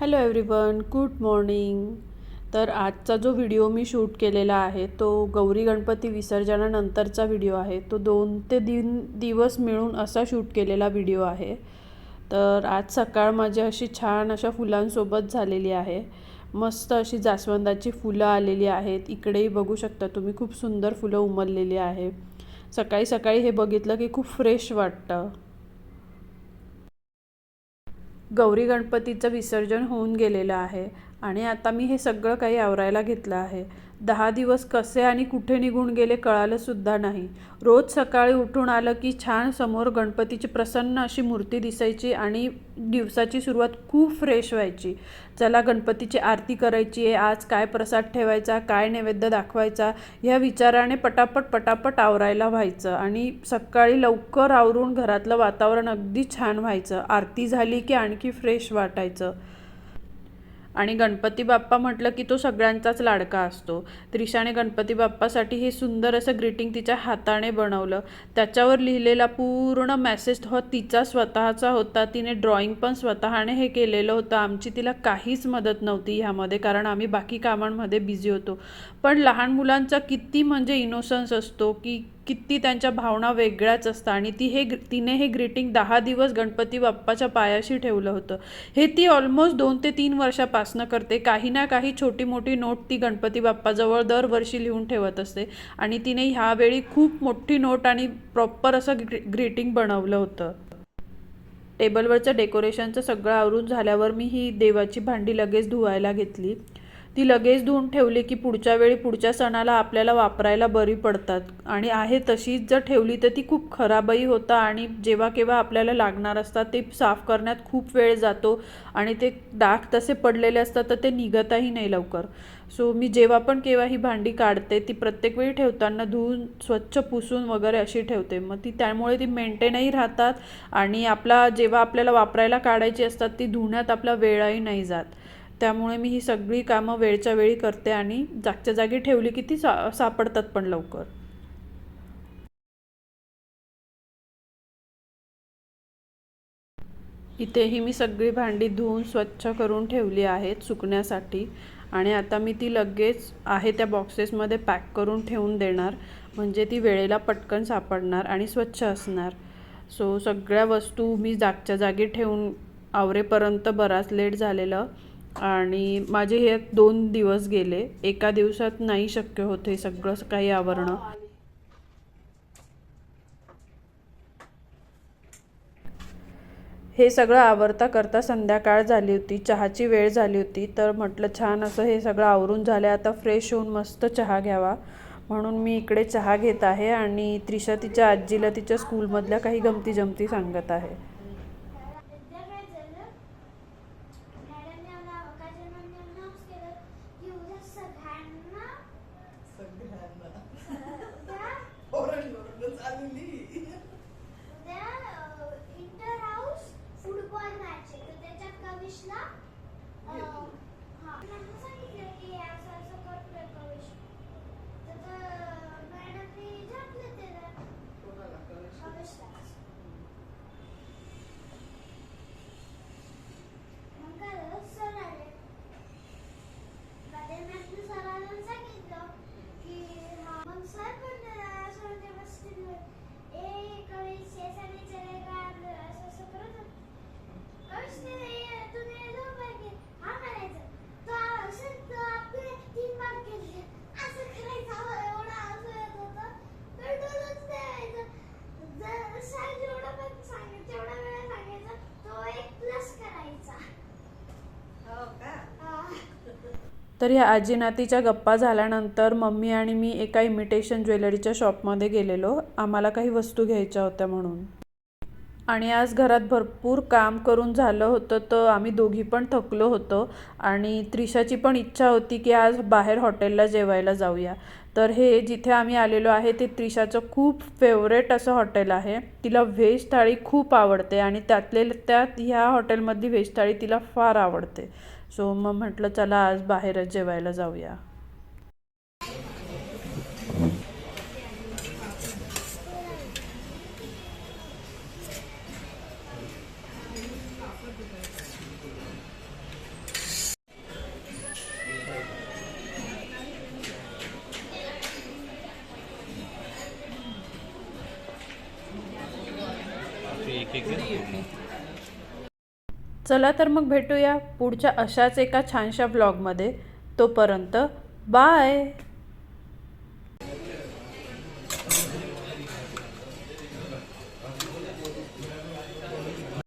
Hello everyone good morning तर आजचा जो व्हिडिओ मी शूट केलेला आहे तो गौरी गणपती विसर्जनानंतरचा व्हिडिओ आहे. तो दोन ते दिन दिवस मिळून असा शूट केलेला व्हिडिओ आहे. तर आज सकाळ माझी अशी छान अशा फुलांसोबत झालेली आहे. मस्त अशी जास्वंदाची फुलं आलेली आहेत. इकडेही बघू शकता तुम्ही खूप सुंदर फुलं उमललेली आहे. सकाळी सकाळी हे बघितलं की खूप फ्रेश वाटतं. गौरी गणपतीचं विसर्जन होऊन गेलेलं आहे. आणि आता मी हे सगळं काही आवरायला घेतलं आहे. दहा दिवस कसे आणि कुठे निघून गेले कळालं सुद्धा नाही. रोज सकाळी उठून आलं की छान समोर गणपतीची प्रसन्न अशी मूर्ती दिसायची आणि दिवसाची सुरुवात खूप फ्रेश व्हायची. चला गणपतीची आरती करायची आहे. आज काय प्रसाद ठेवायचा काय नैवेद्य दाखवायचा ह्या विचाराने पटापट पटापट आवरायला व्हायचं आणि सकाळी लवकर आवरून घरातलं वातावरण अगदी छान व्हायचं. आरती झाली की आणखी फ्रेश वाटायचं. आणि गणपती बाप्पा म्हटलं की तो सगळ्यांचाच लाडका असतो. त्रिशाने गणपती बाप्पासाठी हे सुंदर असं ग्रीटिंग तिच्या हाताने बनवलं. त्याच्यावर लिहिलेला पूर्ण मेसेज हो तिचा स्वतःचा होता. तिने ड्रॉइंग पण स्वतःने हे केलेलं होतं. आमची तिला काहीच मदत नव्हती ह्यामध्ये कारण आम्ही बाकी कामांमध्ये बिझी होतो. पण लहान मुलांचा किती म्हणजे इनोसन्स असतो की किती त्यांच्या भावना वेगळ्याच असतात. आणि ती हे तिने हे ग्रीटिंग दहा दिवस गणपती बाप्पाच्या पायाशी ठेवलं होतं. हे ती ऑलमोस्ट दोन ते तीन वर्षापासनं करते. काही ना काही छोटी मोठी नोट ती गणपती बाप्पाजवळ दरवर्षी लिहून ठेवत असते. आणि तिने ह्यावेळी खूप मोठी नोट आणि प्रॉपर असं ग्रीटिंग बनवलं होतं. टेबलवरचं डेकोरेशनचं सगळं आवरून झाल्यावर मी ही देवाची भांडी लगेच धुवायला घेतली. ती लगेच धुवून ठेवली की पुढच्या वेळी पुढच्या सणाला आपल्याला वापरायला बरी पडतात. आणि आहे तशीच जर ठेवली तर ती खूप खराबही होतं आणि जेव्हा केव्हा आपल्याला लागणार असतात ते साफ करण्यात खूप वेळ जातो आणि ते डाग तसे पडलेले असतात तर ते निघतही नाही लवकर. सो मी जेव्हा पण केव्हा ही भांडी काढते ती प्रत्येक वेळी ठेवताना धुवून स्वच्छ पुसून वगैरे अशी ठेवते. मग ती त्यामुळे ती मेंटेनही राहतात आणि आपला जेव्हा आपल्याला वापरायला काढायची असतात ती धुण्यात आपला वेळही नाही जात. त्यामुळे मी ही सगळी कामं वेळच्या वेळी करते आणि जागच्या जागी ठेवली की ती सा सापडतात पण लवकर. इथेही मी सगळी भांडी धुवून स्वच्छ करून ठेवली आहेत सुकण्यासाठी आणि आता मी ती लगेच आहे त्या बॉक्सेसमध्ये पॅक करून ठेवून देणार. म्हणजे ती वेळेला पटकन सापडणार आणि स्वच्छ असणार. सो सगळ्या वस्तू मी जागच्या जागी ठेवून आवरेपर्यंत बराच लेट झालेलं. आणि माझे हे दोन दिवस गेले. एका दिवसात नाही शक्य होते सगळं काही आवरणं. हे सगळं आवरता करता संध्याकाळ झाली होती. चहाची वेळ झाली होती. तर म्हटलं छान असं हे सगळं आवरून झालं. आता फ्रेश होऊन मस्त चहा घ्यावा. म्हणून मी इकडे चहा घेत आहे आणि त्रिशा तिच्या आजीला तिच्या स्कूलमधल्या काही गमती जमती सांगत आहे उद्या काय झालं मॅडमने मला अवकाशामध्ये announce केलं की उद्या सगळ्यांना उद्या इंटर हाऊस फुटबॉल मॅच आहे तर त्याच्यात कविशला अं, हा मॅडमने सांगितलं की असं असं करतोय कविश तर मॅडमने झापलं त्याला कविशलाच मग काय झालं? सर आले. प्राध्यापकांनी सरांना सांगितलं की हा मग सर पण असं म्हणजे बसलेले, "ए, कविश, ये सगळे चलेगा?" असं असं करत होते. कविशने, "ए, तूने दो बार केले." हा म्हणायचं. "तो असं तो आपले तीन बार केले." असं करायचं. आम्हाला एवढं हसू येत होतं. कंट्रोलच नाही व्हायचं. जर सर जेवढं पण सांगेल तेवढा वेळा सांगायचा तो एक प्लस करायचा हा. तर ह्या आजी नातीच्या गप्पा झाल्यानंतर मम्मी आणि मी एका इमिटेशन ज्वेलरीच्या शॉपमध्ये गेलेलो. आम्हाला काही वस्तू घ्यायच्या होत्या म्हणून. आणि आज घरात भरपूर काम करून झालं होतं तर आम्ही दोघी पण थकलो होतो. आणि त्रिशाची पण इच्छा होती की आज बाहेर हॉटेलला जेवायला जाऊया. तर हे जिथे आम्ही आलेलो आहे ते त्रिशाचं खूप फेवरेट असं हॉटेल आहे. तिला व्हेज थाळी खूप आवडते आणि त्यातले त्यात ह्या हॉटेलमधली व्हेज थाळी तिला फार आवडते. सो मग म्हटलं चला आज बाहेरच जेवायला जाऊया. एक एक चला तर मग भेटूया पुढच्या अशाच एका छानशा ब्लॉगमध्ये तोपर्यंत बाय